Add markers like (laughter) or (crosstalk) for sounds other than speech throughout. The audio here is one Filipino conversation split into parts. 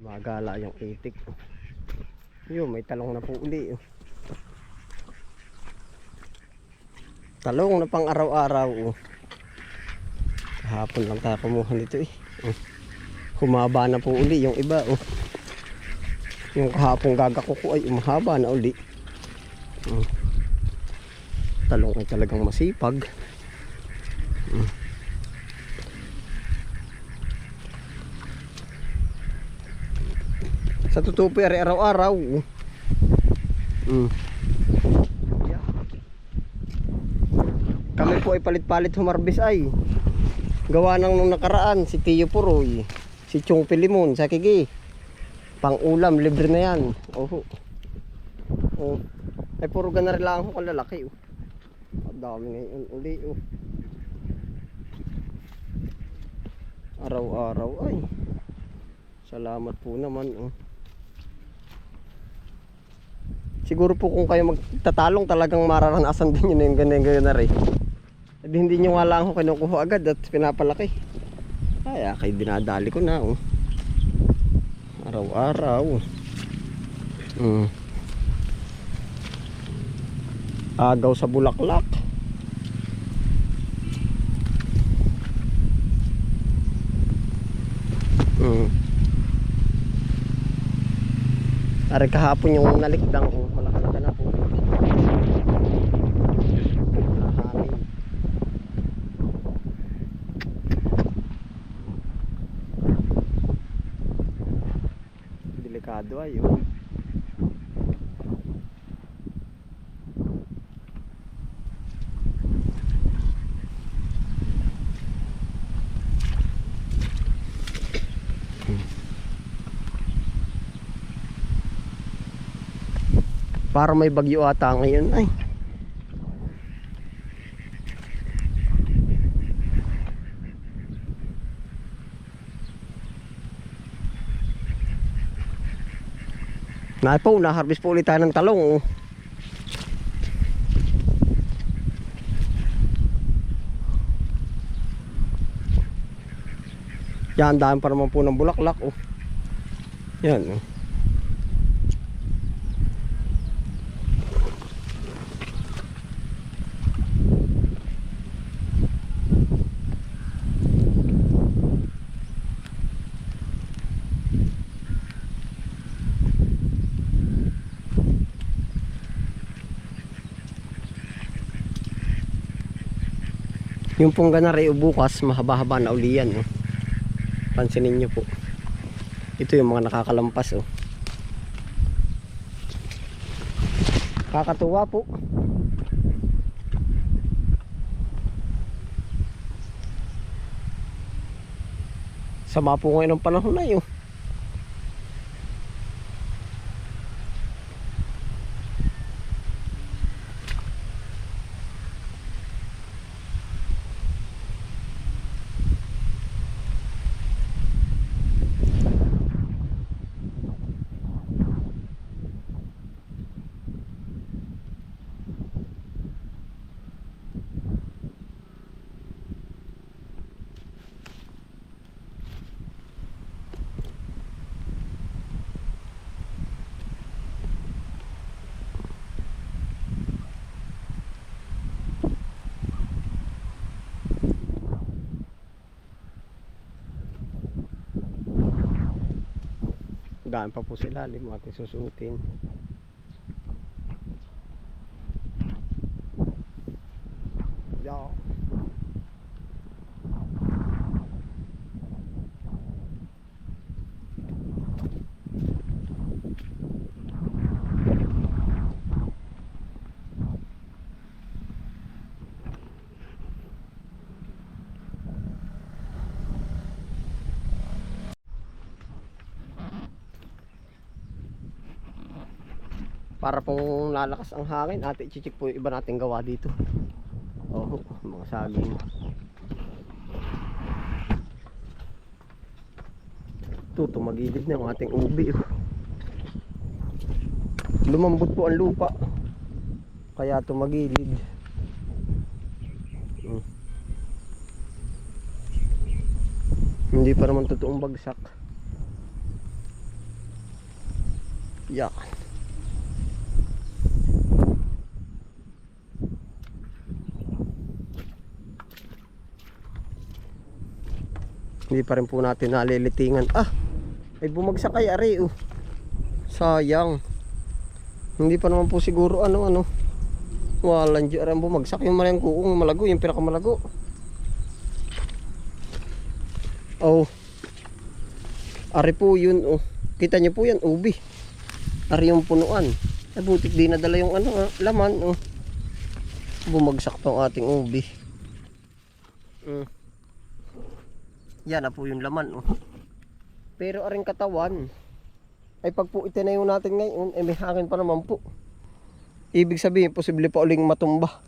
Magala yung itik. Yun, may talong na po uli. Talong na pang araw-araw. Kahapon lang tayo kumuha nito eh. Humaba na po uli yung iba. Oh. Yung kahapong gagako ko ay umahaba na uli. Oh. Talong ay talagang masipag. Sa totoo po ari araw-araw. Mm. Kami po ay palit-palit humarbis ay. Gawa nang nung nakaraan si Tiyo Puroy, si Chong Pilimon, sa Kigi. Pang ulam, libre na yan. Oho. Oh. Ay puro ganar lang ako kalalaki. Oh. Ang dami ngayon uli. Oh. Araw-araw ay. Salamat po naman. Oh. Siguro po kung kayo magtatalong talagang mararanasan din yun yung ganyan ganyan na rin. Eh, di hindi nyo nga lang ako kinukuha agad at pinapalaki. Ay, akay dinadali ko na oh. Araw-araw. Mm. Agaw sa bulaklak. Mm. Ari kahapon yung nalikdang ko, malaki na po. Nahari. Delikado ay oh. Para may bagyo ata ngayon ay. Na po, na-harvest po ulit tayo ng talong. Yan, dami pa naman po ng bulaklak. Oh. Yan. Oh. Yung pong ganari bukas, mahaba-haba na uli yan. Oh. Pansinin nyo po. Ito yung mga nakakalampas. Oh. Kakatuwa po. Sama po ngayon ng panahon na yun. Daan pa po sa ilalim ating susuotin. Yeah. Para pong lalakas ang hangin, ate i-check po yung iba nating gawa dito. Oh, mga saging. Ito, tumagilid na yung ating ubi. oh. Lumambot po ang lupa. Kaya tumagilid. Hmm. Hindi pa naman totoong bagsak. Yan. Hindi pa rin po natin nalilitingan. Ah! Ay bumagsak kay Ari oh. Sayang. Hindi pa naman po siguro ano ano. Walang dyan ang bumagsak. Yung malang kuong malago. Yung pinakamalago. Oh. Ari po yun oh. Kita niyo po yan ubi. Ari yung punuan. Ay butik di nadala yung ano ah, laman oh. Bumagsak tong ating ubi. Mm. Yan na po yung laman oh. Pero aring katawan ay pag po itinayo natin ngayon, eh may hangin pa naman po. Ibig sabihin, posible pa uling matumba.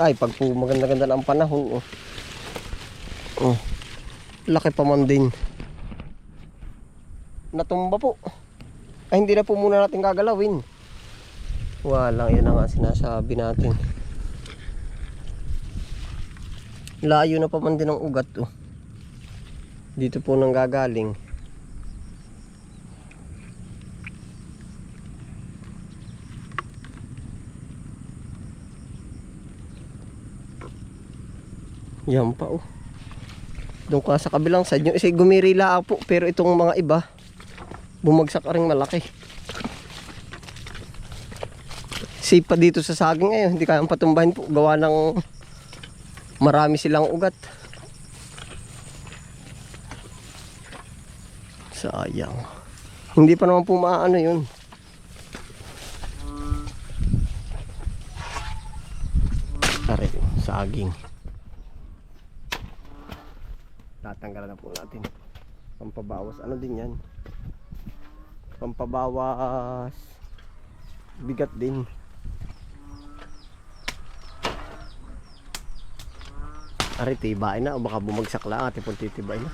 Ay, pag po maganda-ganda ang panahon, oh. Oh. Laki pa man din. Natumba po. Ay, hindi na po muna natin gagalawin. Walang, yan na nga sinasabi natin. Layo na pa man din ang ugat, oh. Dito po nang gagaling. Yan pa oh. Doon ka sa kabilang side. Yung isa gumirila po. Pero itong mga iba, bumagsak ring malaki. Safe pa dito sa saging ngayon. Hindi kayang patumbahin po. Gawa ng marami silang ugat. Sayang. Hindi pa naman po maano yun. Tari, saging. Tatanggalan na po natin. Pampabawas. Ano din yan? Pampabawas. Bigat din. Ari, tibay na. O baka bumagsak lang. Ate pong titibay na.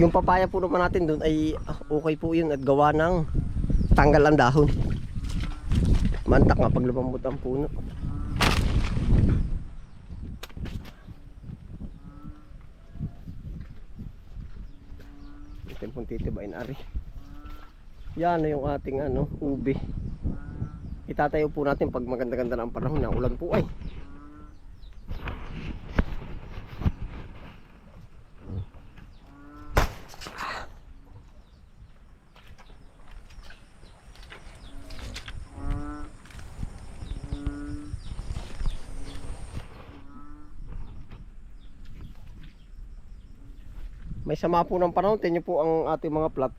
Yung papaya po naman natin doon ay ah, okay po yun at gawa ng tanggal ang dahon. Mantak nga pag lumambot ang puno. Ito pong titibayin ari. Yan na yung ating ano, ubi. Itatayo po natin pag maganda-ganda na ang panahon na ulan po ay. May sama po ng panahon. Tingnan po ang ating mga plat.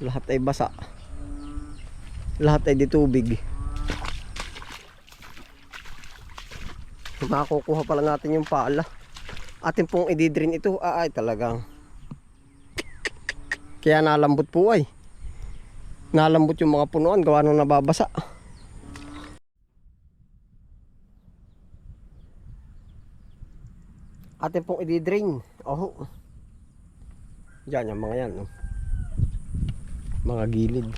Lahat ay basa. Lahat ay di tubig. Makukuha pala natin yung pala. Atin pong ididrin ito. Ah, ay talagang. Kaya nalambot po ay. Nalambot yung mga punuan. Gawa nung nababasa. atin pong i-drain. Oh. Yan yung mga yan. Oh. Mga gilid.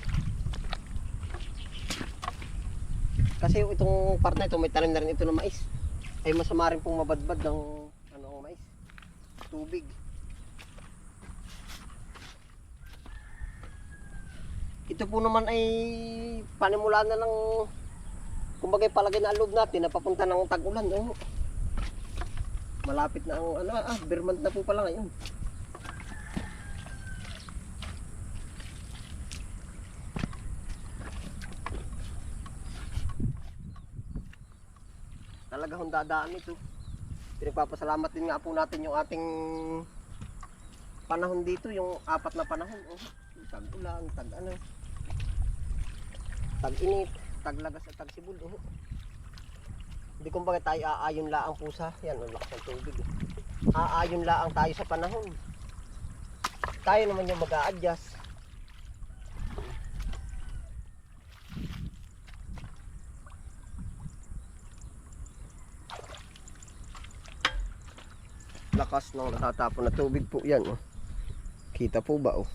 Kasi itong part na ito, may tanim na rin ito ng mais. Ay masama rin pong mabadbad ng ano, mais. Tubig. Ito po naman ay panimula na ng kumbaga palagay na loob natin na papunta ng tag-ulan. Oh. Malapit na ang ano ah, Vermont na po pala ngayon. Talaga hong dadaan ito. Pinagpapasalamat din nga po natin yung ating panahon dito, yung apat na panahon. Oh, tag-ulan, tag ano, tag-init, tag-lagas at tag-sibol. Oh. Hindi kumbaga tayo aayon laang pusa. Yan, ang lakas ng tubig. eh. Aayon laang tayo sa panahon. Tayo naman yung mag bakas ng natatapon na tubig po yan oh. kita po ba oh?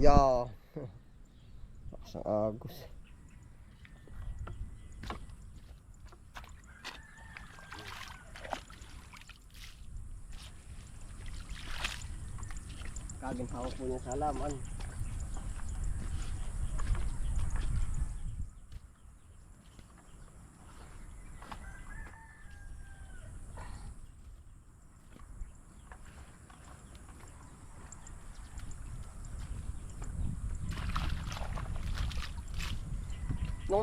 Yeah (laughs) bakas ng agos. Kaging hawak po niya sa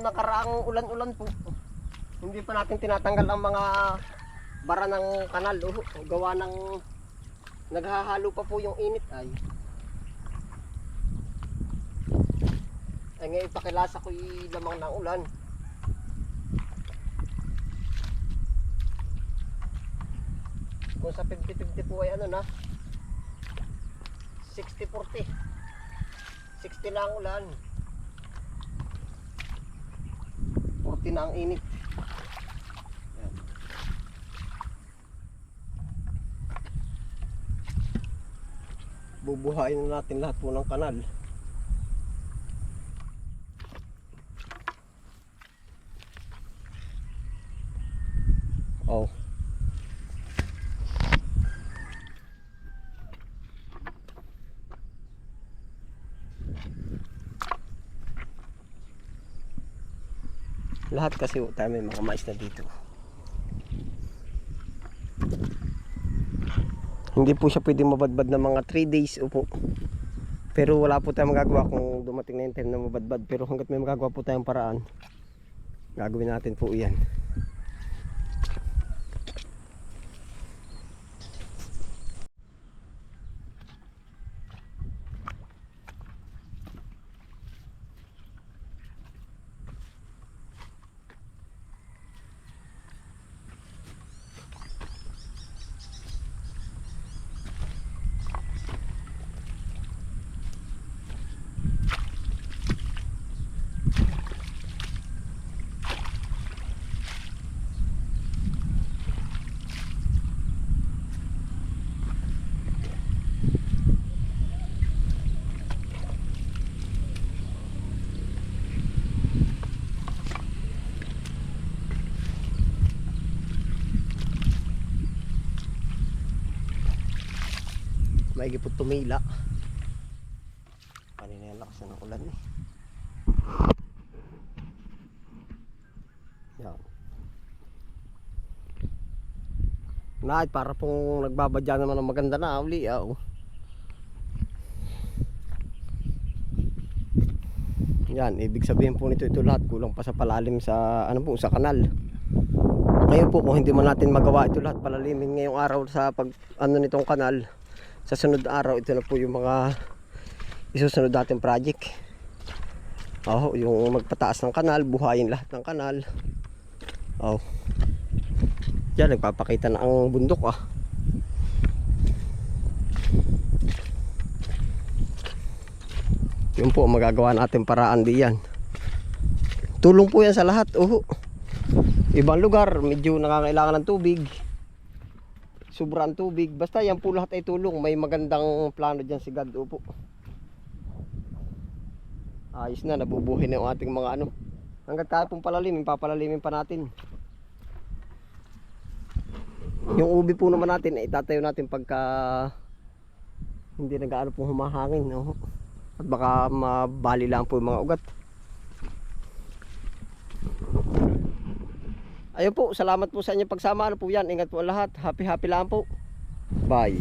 nakaraang ulan-ulan po, hindi pa natin tinatanggal ang mga bara ng kanal. Oh, gawa ng naghahalo pa po yung init ay. Ay ngayon pakilasa ko yung lamang ng ulan. Kung sa 50-50 po ay ano na 60-40 60 na ang ulan 40 na ang init. Bubuhayin na natin lahat po ng kanal oh lahat kasi oh, tayo may mga mais na dito. Hindi po siya pwede mabadbad ng mga 3 days upo pero wala po tayong magagawa kung dumating na yung time na mabadbad. Pero hanggat may magagawa po tayong paraan gagawin natin po iyan maigi po tumila kanina yung lakas ng ulan eh yan Night, para pong nagbabadya naman ng maganda na uli ah, oh. Yan, ibig sabihin po nito ito lahat kulang pa sa palalim sa ano po sa kanal. Ngayon po kung hindi man natin magawa ito lahat palalimin ngayong araw sa pag ano nitong kanal, sa sunod araw ito na po yung mga isusunod nating project. Oh yung magpataas ng kanal buhayin lahat ng kanal. Oh. Yan nagpapakita na ang bundok ah. Yun po magagawa natin paraan diyan tulong po yan sa lahat oh. Ibang lugar medyo nakakailangan ng tubig sobrang tubig. Basta yan po lahat ay tulong. May magandang plano dyan si God. Opo. Ayos na, nabubuhay na yung ating mga ano. Hanggat kaya pong palalimin, papalalimin pa natin. Yung ubi po naman natin, ay tatayo natin pagka hindi nag-ano pong humahangin. No? At baka mabali lang po yung mga ugat. Ayun po, salamat po sa inyong pagsama. Ano po yan? Ingat po lahat. Happy happy lang po. Bye.